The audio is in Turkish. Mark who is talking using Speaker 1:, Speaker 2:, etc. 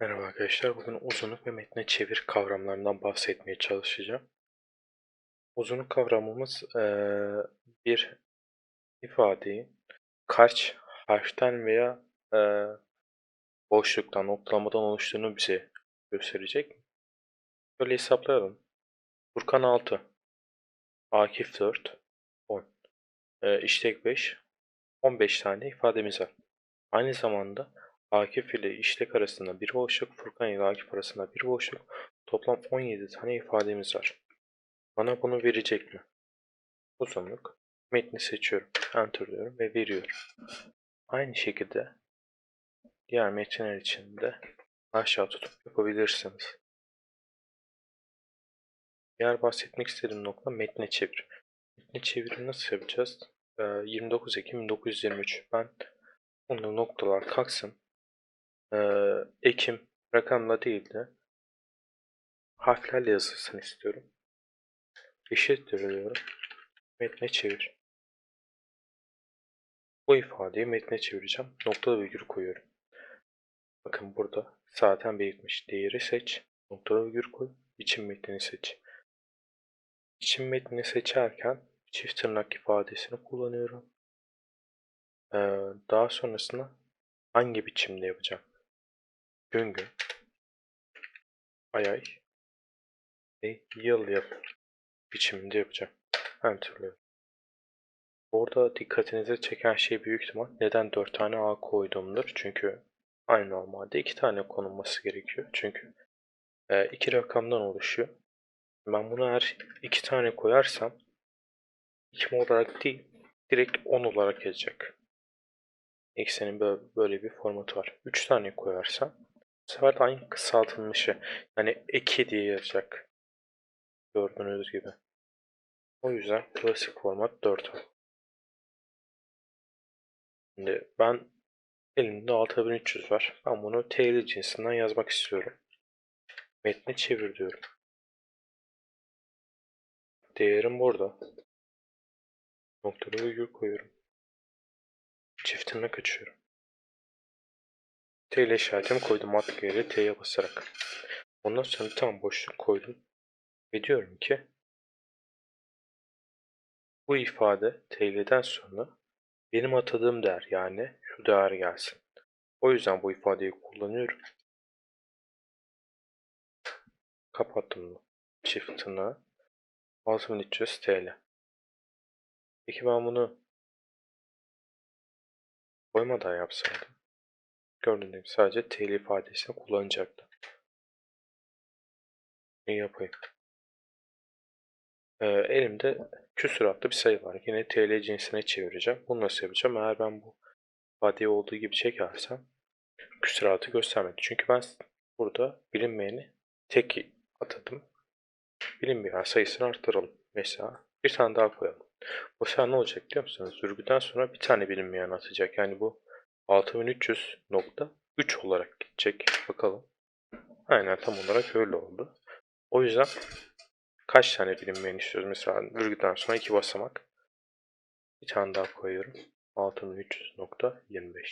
Speaker 1: Merhaba arkadaşlar. Bugün uzunluk ve metne çevir kavramlarından bahsetmeye çalışacağım. Uzunluk kavramımız eee, bir ifadeyi kaç harften veya eee, boşluktan, noktalamadan oluştuğunu bize gösterecek. Böyle hesaplayalım. Furkan 6, Akif 4, 10, eee, İştek 5, 15 tane ifademiz var. Aynı zamanda Akif ile İştek arasında bir boşluk, Furkan ile Akif arasında bir boşluk. Toplam 17 tane ifademiz var. Bana bunu verecek mi? Uzunluk. Metni seçiyorum. Enter diyorum ve veriyorum. Aynı şekilde diğer metinler için de aşağı tutup yapabilirsiniz. Diğer bahsetmek istediğim nokta metne çevir. Metne çeviri nasıl yapacağız? Ee, 29 Ekim 1923. Ben bunu noktalar kalksın. Ee, Ekim rakamla değil de harflerle yazılsın istiyorum. Eşittir diyorum. Metne çevir. Bu ifadeyi metne çevireceğim. Noktalı virgül koyuyorum. Bakın burada zaten belirtmiş. Değeri seç. Noktalı virgül koy. İçin metnini seç. İçin metnini seçerken çift tırnak ifadesini kullanıyorum. Ee, daha sonrasında hangi biçimde yapacağım? Gün gün, ay ay ve yıl yıl biçiminde yapacağım. Enter'lıyorum. Burada dikkatinizi çeken şey büyük ihtimal neden 4 tane A koyduğumdur. Çünkü aynı normalde 2 tane konulması gerekiyor. Çünkü e, iki rakamdan oluşuyor. Ben bunu eğer 2 tane koyarsam 2 olarak değil direkt 10 olarak yazacak. Eksenin böyle, böyle bir formatı var. 3 tane koyarsam bu sefer de aynı kısaltılmışı yani eki diye yazacak. Gördüğünüz gibi. O yüzden klasik format 4 var. Şimdi ben elimde 6300 var. Ben bunu TL cinsinden yazmak istiyorum. Metni çevir diyorum. Değerim burada. Noktalı virgül koyuyorum. Çift tırnak açıyorum. TL işaretimi koydum alt yere T'ye basarak. Ondan sonra tam boşluk koydum. Ve diyorum ki bu ifade TL'den sonra benim atadığım değer yani şu değer gelsin. O yüzden bu ifadeyi kullanıyorum. Kapattım. Çift tırnağı. 6300 TL. Peki ben bunu koymadan yapsaydım. Gibi sadece TL ifadesini kullanacaktım. Ne yapayım? Ee, elimde küsuratlı bir sayı var. Yine TL cinsine çevireceğim. Bunu nasıl yapacağım? Eğer ben bu ifadeyi olduğu gibi çekersem küsuratı göstermedi. Çünkü ben burada bilinmeyeni tek atadım. Bilinmeyen sayısını arttıralım. Mesela bir tane daha koyalım. Bu sefer ne olacak biliyor musunuz? Virgülden sonra bir tane bilinmeyen atacak. Yani bu 6300.3 olarak gidecek. Bakalım. Aynen tam olarak öyle oldu. O yüzden kaç tane bilinmeyen istiyoruz? Mesela virgülden sonra iki basamak. Bir tane daha koyuyorum. 6300.25